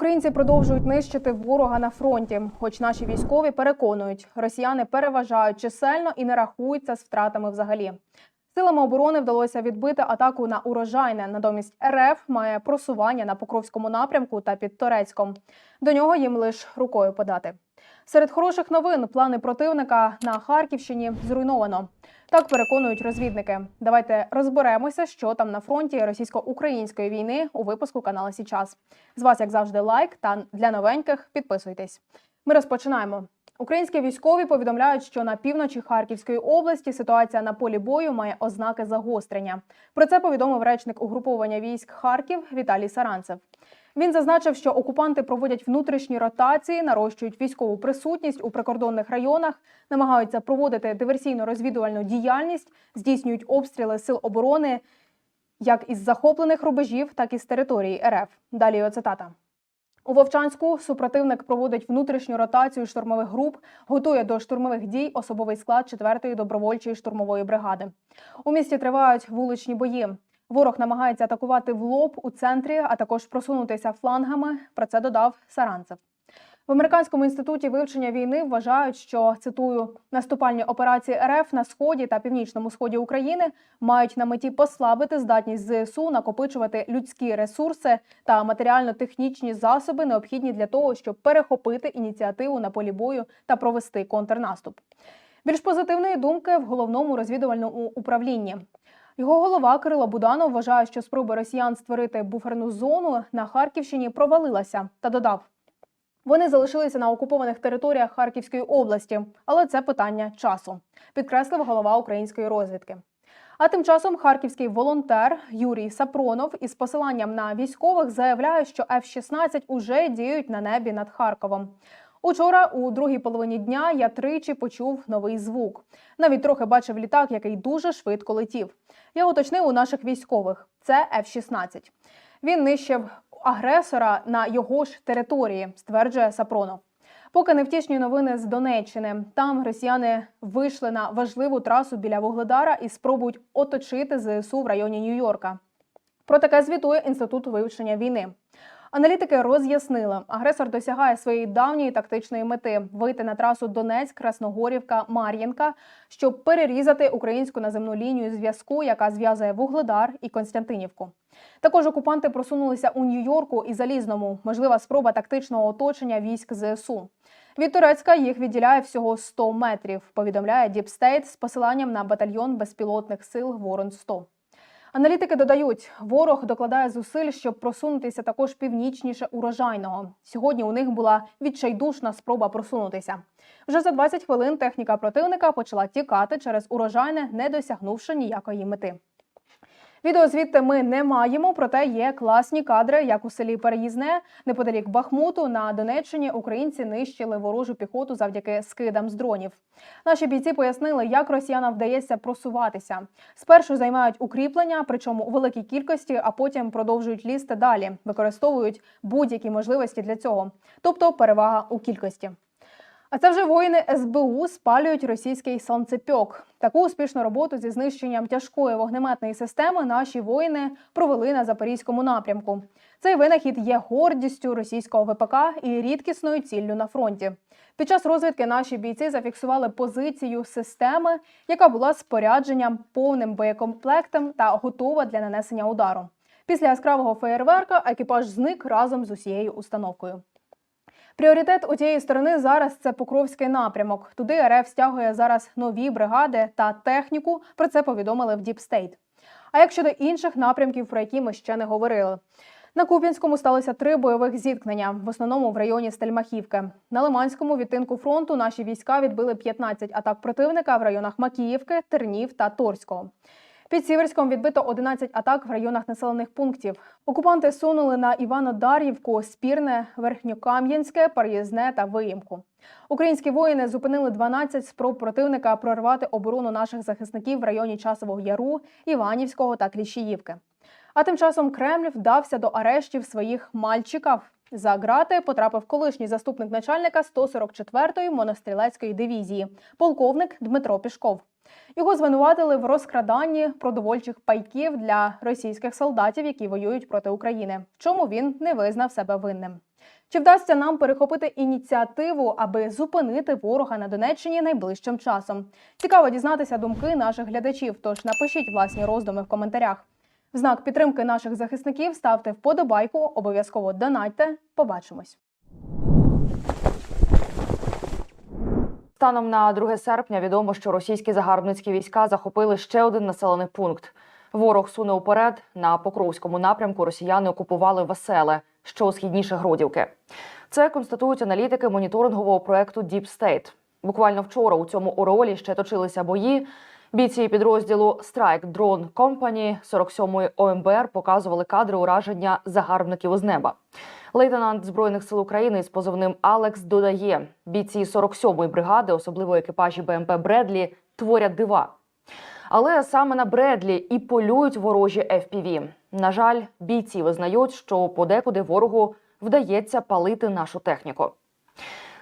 Українці продовжують нищити ворога на фронті. Хоч наші військові переконують, росіяни переважають чисельно і не рахуються з втратами взагалі. Силами оборони вдалося відбити атаку на урожайне. Натомість РФ має просування на Покровському напрямку та під Торецьком. До нього їм лише рукою подати. Серед хороших новин плани противника на Харківщині зруйновано. Так переконують розвідники. Давайте розберемося, що там на фронті російсько-української війни у випуску каналу Січас. З вас, як завжди, лайк та для новеньких підписуйтесь. Ми розпочинаємо. Українські військові повідомляють, що на півночі Харківської області ситуація на полі бою має ознаки загострення. Про це повідомив речник угруповання військ Харків Віталій Саранцев. Він зазначив, що окупанти проводять внутрішні ротації, нарощують військову присутність у прикордонних районах, намагаються проводити диверсійно-розвідувальну діяльність, здійснюють обстріли сил оборони як із захоплених рубежів, так і з території РФ. Далі його цитата. У Вовчанську супротивник проводить внутрішню ротацію штурмових груп, готує до штурмових дій особовий склад 4-ї добровольчої штурмової бригади. У місті тривають вуличні бої. Ворог намагається атакувати в лоб у центрі, а також просунутися флангами. Про це додав Саранцев. В американському інституті вивчення війни вважають, що цитую наступальні операції РФ на сході та північному сході України мають на меті послабити здатність ЗСУ накопичувати людські ресурси та матеріально-технічні засоби, необхідні для того, щоб перехопити ініціативу на полі бою та провести контрнаступ. Більш позитивної думки в головному розвідувальному управлінні. Його голова Кирило Буданов вважає, що спроба росіян створити буферну зону на Харківщині провалилася та додав. Вони залишилися на окупованих територіях Харківської області, але це питання часу, підкреслив голова української розвідки. А тим часом харківський волонтер Юрій Сапронов із посиланням на військових заявляє, що F-16 уже діють на небі над Харковом. Учора, у другій половині дня, я тричі почув новий звук. Навіть трохи бачив літак, який дуже швидко летів. Я уточнив у наших військових: це F-16. Він нищив агресора на його ж території, стверджує Сапронов. Поки невтішні новини з Донеччини. Там росіяни вийшли на важливу трасу біля Вугледара і спробують оточити ЗСУ в районі Нью-Йорка. Про таке звітує інститут вивчення війни. Аналітики роз'яснили, агресор досягає своєї давньої тактичної мети вийти на трасу Донецьк, Красногорівка, Мар'їнка, щоб перерізати українську наземну лінію зв'язку, яка зв'язує Вугледар і Константинівку. Також окупанти просунулися у Нью-Йорку і Залізному. Можлива спроба тактичного оточення військ ЗСУ. Від Турецька їх відділяє всього 100 метрів. Повідомляє Діпстейт з посиланням на батальйон безпілотних сил Ворон 100 Аналітики додають, ворог докладає зусиль, щоб просунутися також північніше урожайного. Сьогодні у них була відчайдушна спроба просунутися. Вже за 20 хвилин техніка противника почала тікати через урожайне, не досягнувши ніякої мети. Відео звідти ми не маємо, проте є класні кадри, як у селі Переїзне, неподалік Бахмуту на Донеччині українці нищили ворожу піхоту завдяки скидам з дронів. Наші бійці пояснили, як росіянам вдається просуватися. Спершу займають укріплення, причому у великій кількості, а потім продовжують лізти далі, використовують будь-які можливості для цього, тобто перевага у кількості. А це вже воїни СБУ спалюють російський сонцепьок. Таку успішну роботу зі знищенням тяжкої вогнеметної системи наші воїни провели на запорізькому напрямку. Цей винахід є гордістю російського ВПК і рідкісною ціллю на фронті. Під час розвідки наші бійці зафіксували позицію системи, яка була спорядженням повним боєкомплектом та готова для нанесення удару. Після яскравого феєрверка екіпаж зник разом з усією установкою. Пріоритет у тієї сторони зараз це Покровський напрямок. Туди РФ стягує зараз нові бригади та техніку. Про це повідомили в Діпстейт. А як щодо інших напрямків, про які ми ще не говорили. На Куп'янському сталося три бойових зіткнення, в основному в районі Стельмахівки. На Лиманському відтинку фронту наші війська відбили 15 атак противника в районах Макіївки, Тернів та Торського. Під Сіверськом відбито 11 атак в районах населених пунктів. Окупанти сунули на Івано-Дар'ївку, Спірне, Верхньокам'янське, Пар'їзне та Виїмку. Українські воїни зупинили 12 спроб противника прорвати оборону наших захисників в районі Часового Яру, Іванівського та Кліщіївки. А тим часом Кремль вдався до арештів своїх мальчиків. За ґрати потрапив колишній заступник начальника 144-ї монострілецької дивізії, полковник Дмитро Пішков. Його звинуватили в розкраданні продовольчих пайків для російських солдатів, які воюють проти України. Чому він не визнав себе винним. Чи вдасться нам перехопити ініціативу, аби зупинити ворога на Донеччині найближчим часом? Цікаво дізнатися думки наших глядачів. Тож напишіть власні роздуми в коментарях. В знак підтримки наших захисників ставте вподобайку, обов'язково донатьте. Побачимось. Станом на 2 серпня відомо, що російські загарбницькі війська захопили ще один населений пункт. Ворог суне уперед. На Покровському напрямку росіяни окупували Веселе, що східніше Гродівки. Це констатують аналітики моніторингового проекту Deep State. Буквально вчора у цьому оролі ще точилися бої. Бійці підрозділу Strike Drone Company 47-ї ОМБР показували кадри ураження загарбників із неба. Лейтенант збройних сил України із позивним Алекс додає: бійці 47-ї бригади, особливо екіпажі БМП Бредлі, творять дива. Але саме на Бредлі і полюють ворожі FPV. На жаль, бійці визнають, що подекуди ворогу вдається палити нашу техніку.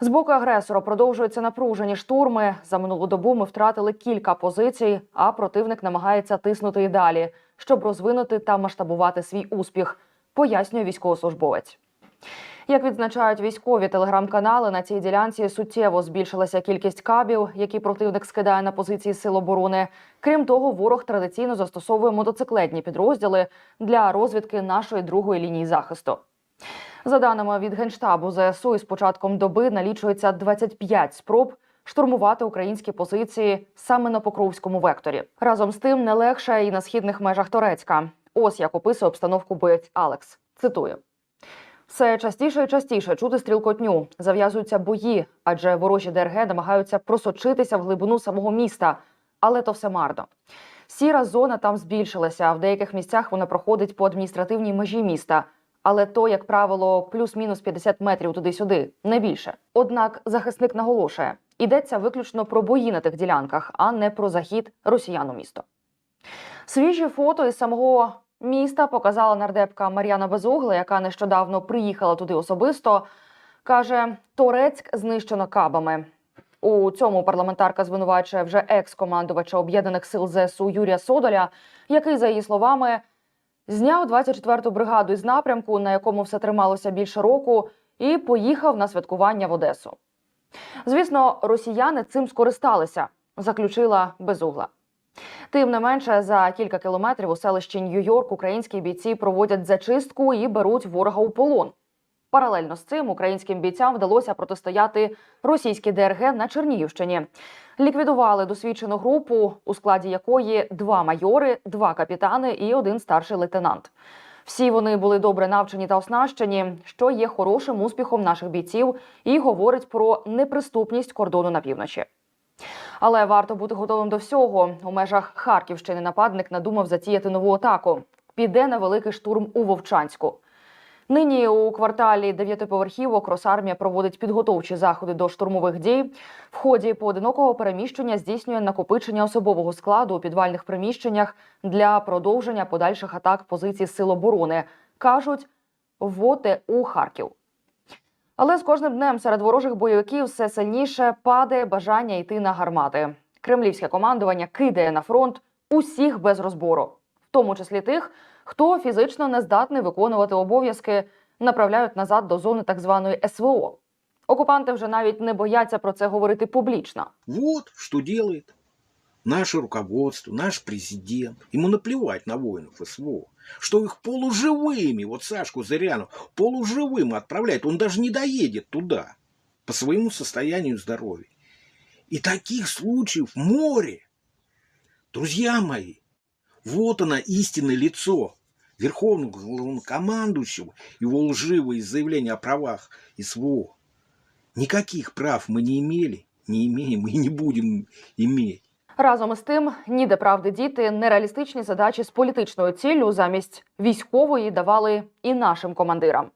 З боку агресора продовжуються напружені штурми. За минулу добу ми втратили кілька позицій, а противник намагається тиснути і далі, щоб розвинути та масштабувати свій успіх, пояснює військовослужбовець. Як відзначають військові телеграм-канали, на цій ділянці суттєво збільшилася кількість кабів, які противник скидає на позиції сил оборони. Крім того, ворог традиційно застосовує мотоциклетні підрозділи для розвідки нашої другої лінії захисту. За даними від генштабу ЗСУ, із початком доби налічується 25 спроб штурмувати українські позиції саме на Покровському векторі. Разом з тим не легше і на східних межах Торецька. Ось як описує обстановку боєць Алекс. Цитую. Все частіше і частіше чути стрілкотню. Зав'язуються бої, адже ворожі ДРГ намагаються просочитися в глибину самого міста, але то все марно. Сіра зона там збільшилася. а В деяких місцях вона проходить по адміністративній межі міста. Але то, як правило, плюс-мінус 50 метрів туди-сюди, не більше. Однак захисник наголошує, йдеться виключно про бої на тих ділянках, а не про захід росіян у місто. Свіжі фото із самого міста показала нардепка Мар'яна Безугла, яка нещодавно приїхала туди особисто. Каже, Торецьк знищено кабами. У цьому парламентарка звинувачує вже екс-командувача об'єднаних сил ЗСУ Юрія Содоля, який, за її словами, зняв 24-ту бригаду із напрямку, на якому все трималося більше року, і поїхав на святкування в Одесу. Звісно, росіяни цим скористалися, заключила Безугла. Тим не менше, за кілька кілометрів у селищі Нью-Йорк українські бійці проводять зачистку і беруть ворога у полон. Паралельно з цим українським бійцям вдалося протистояти російській ДРГ на Чернігівщині. Ліквідували досвідчену групу, у складі якої два майори, два капітани і один старший лейтенант. Всі вони були добре навчені та оснащені, що є хорошим успіхом наших бійців і говорить про неприступність кордону на півночі. Але варто бути готовим до всього. У межах Харківщини нападник надумав затіяти нову атаку. Піде на великий штурм у Вовчанську. Нині у кварталі дев'ятиповерхівок Росармія проводить підготовчі заходи до штурмових дій. В ході поодинокого переміщення здійснює накопичення особового складу у підвальних приміщеннях для продовження подальших атак позицій сил оборони. кажуть, вводи у Харків. Але з кожним днем серед ворожих бойовиків все сильніше падає бажання йти на гармати. Кремлівське командування кидає на фронт усіх без розбору, в тому числі тих, хто фізично не здатний виконувати обов'язки, направляють назад до зони так званої СВО. Окупанти вже навіть не бояться про це говорити публічно. Вот что делает наше руководство, наш президент. Ему наплевать на воинов СВО. Что их полуживыми, вот Сашку Зыряну, полуживым отправляет. Он даже не доедет туда по своему состоянию здоровья. И таких случаев море. Друзья мои, вот оно истинное лицо верховного главнокомандующего, его лживые заявления о правах СВО. Никаких прав мы не имели, не имеем и не будем иметь. Разом із тим, ніде правди діти нереалістичні задачі з політичною ціллю замість військової давали і нашим командирам.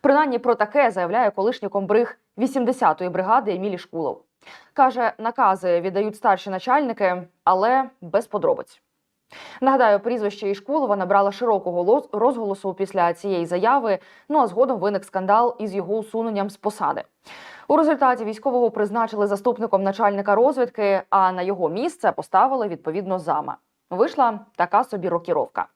Принаймні про таке заявляє колишній комбриг 80-ї бригади Емілі Шкулов. Каже, накази віддають старші начальники, але без подробиць. Нагадаю, прізвище Ішкулова набрало широкого розголосу після цієї заяви. Ну а згодом виник скандал із його усуненням з посади. У результаті військового призначили заступником начальника розвідки, а на його місце поставили відповідно зама. Вийшла така собі рокіровка.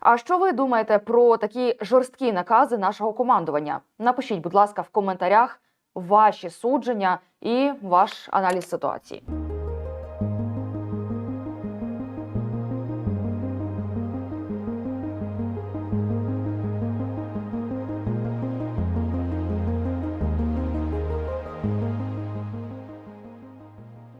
А що ви думаєте про такі жорсткі накази нашого командування? Напишіть, будь ласка, в коментарях ваші судження і ваш аналіз ситуації.